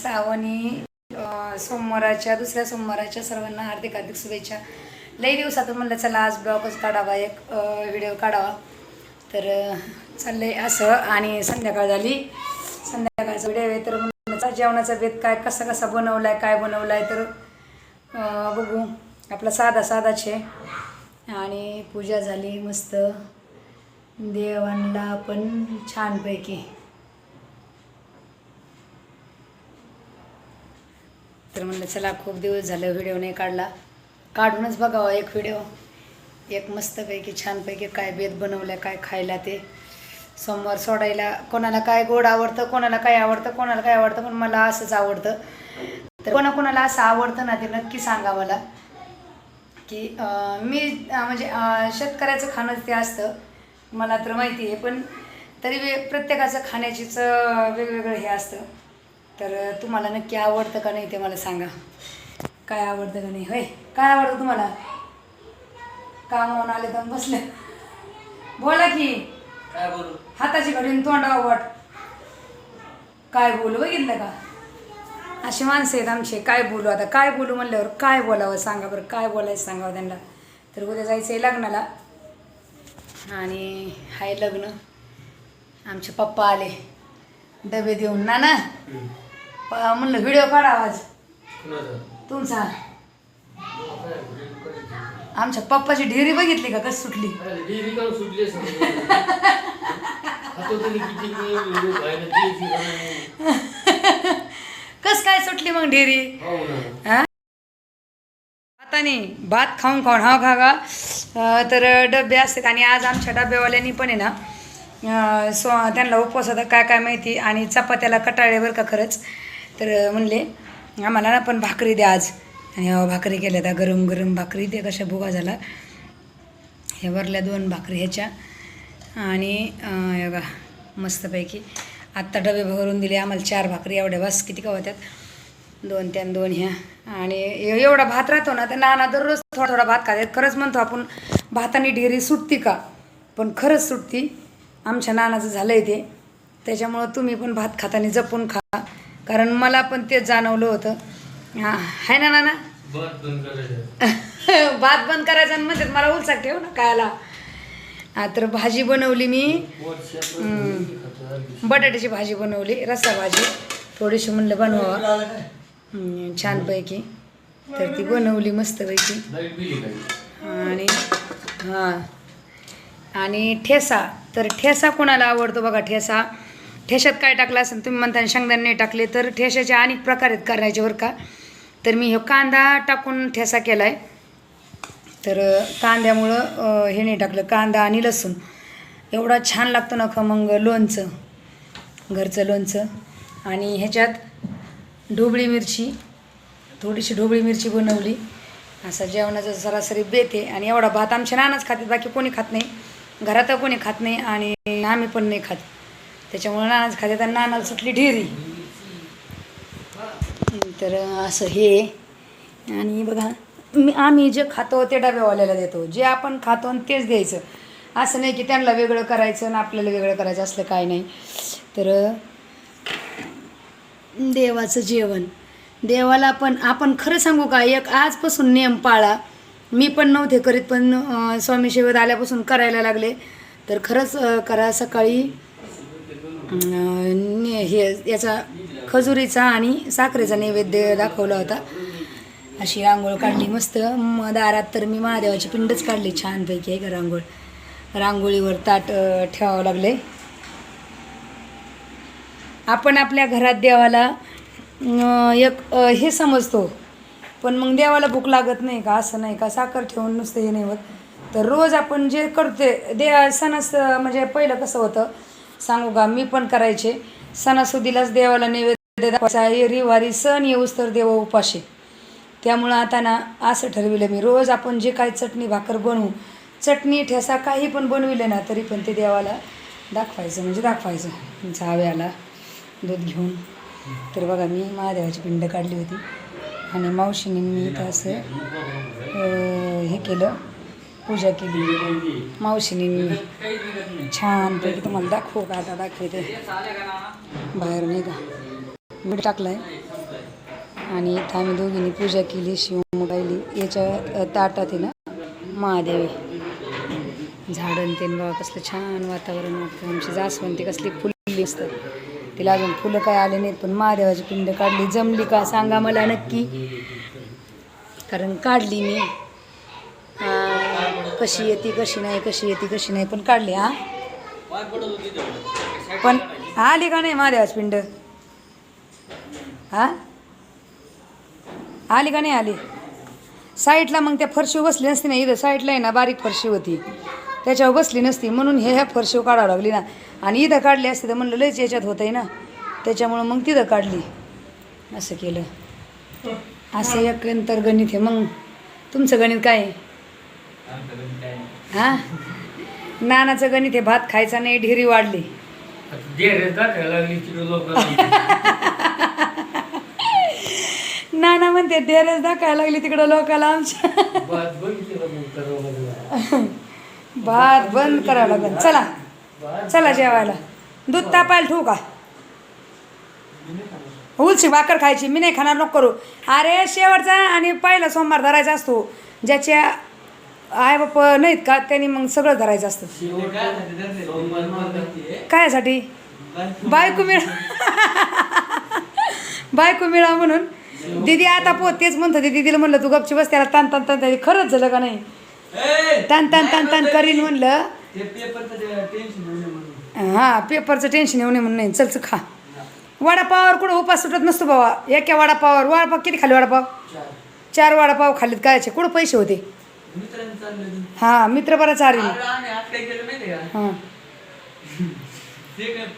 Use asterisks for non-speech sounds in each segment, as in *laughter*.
श्रावणी सोमवाराच्या दुसऱ्या सोमवाराच्या सर्वांना हार्दिक हार्दिक शुभेच्छा. लई दिवसातून म्हणलं चला आज ब्लॉगच काढावा एक व्हिडिओ काढावा. तर चाललंय असं आणि संध्याकाळ झाली. संध्याकाळचा व्हिडिओ आहे तर म्हणलं जेवणाचा बेत काय कसा कसा बनवलाय काय बनवलाय तर बघू. आपला साधा साधाच आहे. आणि पूजा झाली मस्त. देवांना पण छानपैकी. तर म्हणलं चला खूप दिवस झालं व्हिडिओ नाही काढला. काढूनच बघावा एक व्हिडिओ एक मस्तपैकी छानपैकी काय बेत बनवलं काय खायला ते. सोमवार सोडायला कोणाला काय गोड आवडतं कोणाला काय आवडतं कोणाला काय आवडतं पण मला असंच आवडतं. तर कोणाकोणाला असं आवडतं ना ते नक्की सांगा मला. की मी म्हणजे शेतकऱ्याचं खाणंच ते असतं. मला तर माहिती आहे पण तरी वे प्रत्येकाचं खाण्याचीच वेगवेगळं हे असतं. तर तुम्हाला नक्की आवडतं का नाही ते मला सांगा. काय आवडतं का नाही? होय काय आवडतं तुम्हाला? कामावून आले तर बसले. बोला की. काय बोलू? हाताची घडीन तोंडावर वाट. काय बोलू बघितलं का? अशी माणसं आहेत आमचे. काय बोलू आता? काय बोलू म्हणल्यावर काय बोलावं सांगा बरं. काय बोलायचं सांगावं त्यांना. तर उद्या जायचं आहे लग्नाला. आणि हाय लग्न. आमचे पप्पा आले. डबे देऊन. ना ना? म्हणलं व्हिडिओ काढा आवाज कुणाचं? तुमचा. आमच्या पप्पाची ढेरी बघितली का कस सुटली? कस काय सुटली मग ढेरी? हो ना. हा? भाताने भात खाऊन खाऊन हा खा का अं, तर डबे असतात आणि आज आमच्या डब्यावाल्यांनी पण आहे ना सो त्यांना उपवास होता काय काय माहिती आणि चपात्याला कटाळे बरं का खरंच. तर म्हणले आम्हाला ना पण भाकरी द्या आज. आणि भाकरी केल्या त्या गरम गरम भाकरी ते कशा भुगा झाला. हे वरल्या दोन भाकरी ह्याच्या. आणि बघा मस्तपैकी आत्ता डबे भरून दिले. आम्हाला चार भाकरी एवढ्या बस किती का होत्यात? दोन त्यान दोन ह्या. आणि एवढा भात राहतो ना तर नाना दररोज थोडा थोडा भात खातात. खरंच म्हणतो आपण भाताने ढेरी सुटती का? पण खरंच सुटती. आमच्या नानाचं झालं आहे ते. त्याच्यामुळं तुम्ही पण भात खाताना जपून खा. कारण मला पण तेच जाणवलं होतं. हा आहे ना नाना? *laughs* भात बंद करायचा आणि म्हणतात मला उलसाक ठेव ना कायला हा तर भाजी बनवली मी. बटाट्याची भाजी बनवली रस्सा भाजी. थोडीशी म्हणलं बनवावा. हम्म, छानपैकी. तर ती बनवली मस्तपैकी. आणि हां. आणि ठेसा. तर ठेसा कोणाला आवडतो बघा ठेसा? ठेशात काय टाकलं असेल तुम्ही म्हणता शेंगदाणे नाही टाकले तर ठेशाचे अनेक प्रकार आहेत करायचे बरं का. तर मी हे कांदा टाकून ठेसा केला आहे तर कांद्यामुळं हे नाही टाकलं कांदा आणि लसूण. एवढा छान लागतो ना खमंग लोणचं घरचं लोणचं. आणि ह्याच्यात ढोबळी मिरची थोडीशी ढोबळी मिरची बनवली. असा जेवणाचा सरासरी बेत आहे. आणि एवढा भात आमच्या नानाच खातात बाकी कोणी खात नाही. घरात कोणी खात नाही आणि आम्ही पण नाही खात. त्याच्यामुळे नानाच खाते तर नानाला सुटली ढेरी. तर असं हे. आणि बघा मी आम्ही जे खातो ते डब्यावाल्याला देतो. जे आपण खातो आणि तेच द्यायचं. असं नाही की त्यांना वेगळं करायचं आणि आपल्याला वेगळं करायचं असलं काय नाही. तर देवाचं जेवण. देवाला पण आपण खरं सांगू का एक आजपासून नियम पाळा. मी पण नव्हते करीत पण स्वामी शेवत आल्यापासून करायला लागले. तर खरंच करा सकाळी. हे याचा खजुरीचा आणि साखरेचा नैवेद्य दाखवला होता. अशी रांगोळ काढली मस्त. म दारात तर मी महादेवाची पिंडच काढली छानपैकी आहे का रांगोळ? रांगोळीवर ताट ठेवावं लागले. आपण आपल्या घरात देवाला एक हे समजतो. पण मग देवाला भूक लागत नाही का असं नाही का? साखर ठेवून नुसतं हे नाही होत. तर रोज आपण जे करते दे सणास म्हणजे पहिलं कसं होतं सांगू का? मी पण करायचे. सणासुदीलाच देवाला नैवेद्य दाखवायचा रविवारी सण येऊस तर देव उपाशी. त्यामुळं आता ना असं ठरविलं मी. रोज आपण जे काय चटणी भाकर बनवू चटणी ठेसा काही पण बनविलं ना तरी पण ते देवाला दाखवायचं म्हणजे दाखवायचं. जाव्याला दूध घेऊन. तर बघा मी महादेवाची पिंड काढली होती. आणि मावशीने मी इथं असं हे केलं. पूजा केली. मावशीने छानपैकी तुम्हाला दाखवू का? आता दाखवते. बाहेर नाही का? मीठ टाकलं आहे आणि इथं आम्ही दोघींनी पूजा केली शिवमोबाईली याच्या ताटात आहे ना महादेव झाडं ते बाबा कसलं छान वातावरण वाटतं. आमची जास्वंती कसली फुलली असतं तिला अजून फुलं काय आले नाहीत पण महादेवाची पिंड काढली. जमली का सांगा मला नक्की. कारण काढली मी. हा कशी येते कशी नाही कशी येते कशी नाही पण काढली हा. पण आली का नाही माझ्या पिंड? हा? आली का नाही आली? साईडला मग त्या फरशी बसली नसती ना इथं साईडला आहे ना बारीक फरशी होती. त्याच्यावर बसली नसती म्हणून हे ह्या फरशीव काढावं लागली ना. आणि इथं काढली असते तर म्हणलं लयच याच्यात होतं आहे ना. त्याच्यामुळं मग तिथं काढली. असं केलं. असं एक नंतर गणित आहे. मग तुमचं गणित काय आहे? हा? नानाचं गणित हे भात खायचा नाही ढिरी वाढली. नाना म्हणते डेरेस दाखायला लागली तिकडं लोकाला आमच्या. भात बंद करावं लागेल. चला चला जेवायला. दूध तापायला ठेवू का? उलशी भाकर खायची मी नाही खाणार नको करू. अरे शेवटचा आणि पहिला सोमवार धरायचा असतो ज्याच्या आई बाप नाहीत का? त्यांनी मग सगळं धरायचं असतं. कायसाठी? बायको मिळा *laughs* बायको मिळा म्हणून. दीदी आता पो तेच म्हणत होती दीदीला म्हणलं तू गपची बस त्याला तान तान तान तान. खरंच झालं का नाही? तान तान तान तान करीन म्हणलं. हा पेपरचं टेन्शन येऊ नये म्हणून नाही. चल चल खा. वडापावावर कुठं उपास सुटत नसतो बाबा. एका वडापावावर. वडापाव किती खाल्ले वडापाव? चार. वडापाव खाल्लेत कायचे कुठं पैसे होते? हा मित्र बरा चारी हां.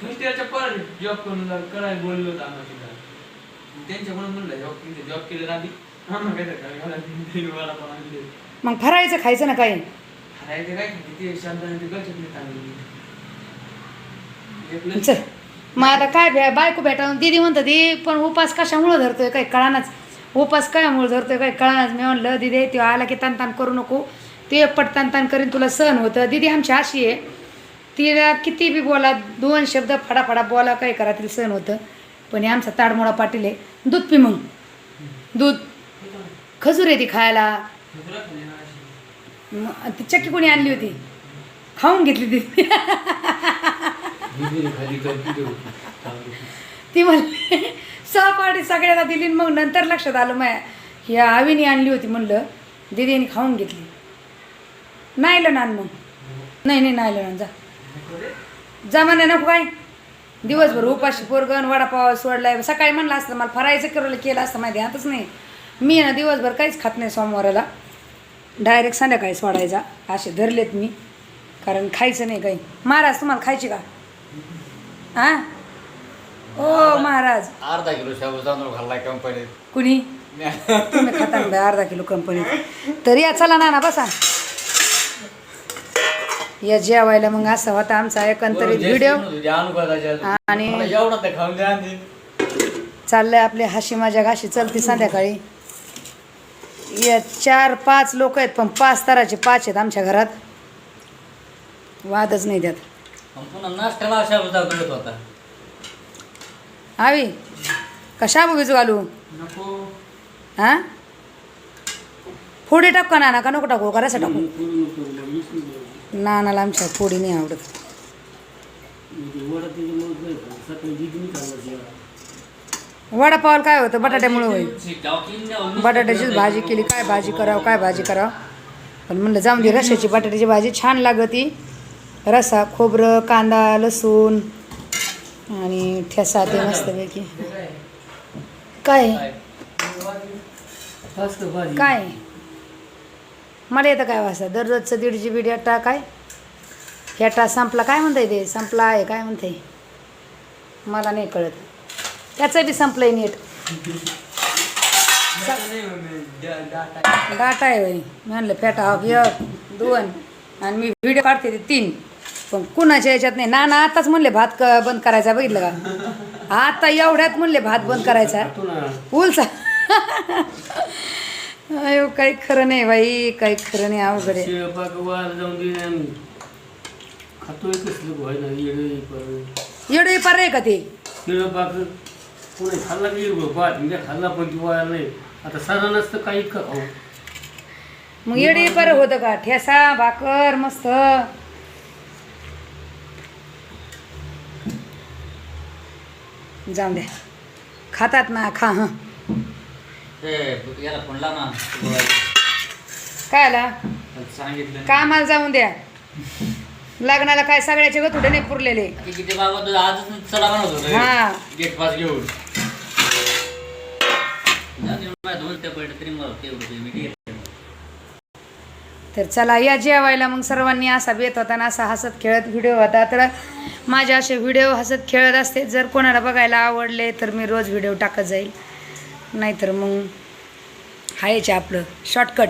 फर्स्ट इयरच्या पर जॉब करून करायला बोललो होतो आम्हाला तिथं त्यांच्याकडून म्हणलं जॉब जॉब केलं आधी आम्हाला काय तर आणले. मग फरायचं खायचं ना काही? खायचं काय? ते शांताने ते गचत नाही चांगली चल. मग आता काय भे बायको भेटा दीदी म्हणतं ती पण उपास कशामुळं धरतोय? काही कळानाच. उपास कशामुळं धरतोय काही कळानाच मी म्हणलं दिदी तो आला की तान तान करू नको. ते पट तान तान करीन तुला सहन होतं. दिदी आमची अशी आहे. तिला किती बी बोला दोन शब्द फडाफडा बोला काही करा तिला सहन होतं. पण हे आमचा ताडमोडा पाटील आहे. दूध पी मग. दूध. खजूर आहे ती खायला. ती चक्की कोणी आणली होती? खाऊन घेतली ती. ती म्हणली सहपाठी सगळ्याला दिली मग नंतर लक्षात आलं माया ही आवीने आणली होती म्हणलं दिदीने खाऊन घेतली. नाहीलं नान मग. नाही नाही नाहीलं नान जा. जा म्हणे नको काय? दिवसभर उपाशी पोरगण वडापाव सोडलाय. सकाळी म्हणलं असतं मला फरायचं केलं केलं असतं माहिती आताच नाही. मी ना दिवसभर काहीच खात नाही सोमवाराला. डायरेक्ट संध्याकाळी सोडायचा. असे धरलेत मी. कारण खायचं नाही काही. महाराज तुम्हाला खायची का? हां ओ महाराज. अर्धा किलो शाबू तांदूळ खाल्लाय कंपनीत. कुणी? तुम्ही खाता ना बाई अर्धा किलो कंपनीत. तर या चला ना ना बसा. या जेवायला मग असा होता आमचा एकंदरीत व्हिडिओ आणि एवढा ते खाऊन द्या आणि चाललंय आपले हशी मजा गाशी चलती संध्याकाळी. या चार पाच लोक आहेत पण पाच तराचे पाच आहेत आमच्या घरात. वादच नाही त्यात मग पुन्हा नाश्त्याला शाबू कळत होता. आवी कशा बघीच घालू? हां? फोडी टाक का नाना? का नको टाकू? करायचं टाकू. नानाला आमच्या फोडी नाही आवडत. म्हणजे. वडापावाला काय होतं? बटाट्यामुळे होईल. बटाट्याचीच भाजी केली. काय भाजी करावं काय भाजी करावं? पण म्हणलं जाऊन दे रशाची बटाट्याची भाजी. छान लागती. रसा खोबरं कांदा लसूण आणि ठेसा ते मस्तपैकी. काय? काय? मला येतं काय वाजता दररोजचं दीड जी बी डेटा काय हेटा संपला. काय म्हणताय ते? संपला आहे काय म्हणते मला नाही कळत. त्याचं बी संपलंय नीट. डाटा आहे म्हणलं फेटा हा एक दोन. आणि मी व्हिडिओ काढते ते तीन. पण कुणाच्या याच्यात नाही. ना ना आताच म्हणले भात क बंद करायचा. बघितलं का? आता एवढ्यात म्हणले भात बंद करायचा. उलचा अयो काही खरं नाही बाई काही खरं नाही अवघड आहे. येडे पार आहे का ते? शेळपाक पुणे खाल्ला की भात? मी खाल्ला पण ती वाया नाही. आता सारा नसतं काही इतकं खाऊ? मग येडी बरं होतं का? ठेसा भाकर मस्त. जाऊन द्या. खातात ना खा हं. याला फोन लाव ना काय आला? सांगितलं कामाला जाऊन द्या. लग्नाला काय सगळ्याचे गथुडे नाही पुरलेले. की किती बाबा तुझं आजच चला म्हणत हा. होतो गेट पास घेऊन. जाऊ दे, माझ्या दोन त्या पडलं तरी मला तेवढं ते मी घेतलं. तर चला या जेवायला मग सर्वांनी असा बेत होताना असा हसत खेळत व्हिडिओ होता. तर माझे असे व्हिडिओ हसत खेळत असते. जर कोणाला बघायला आवडले तर मी रोज व्हिडिओ टाकत जाईल. नाहीतर मग हायचे आपलं शॉर्टकट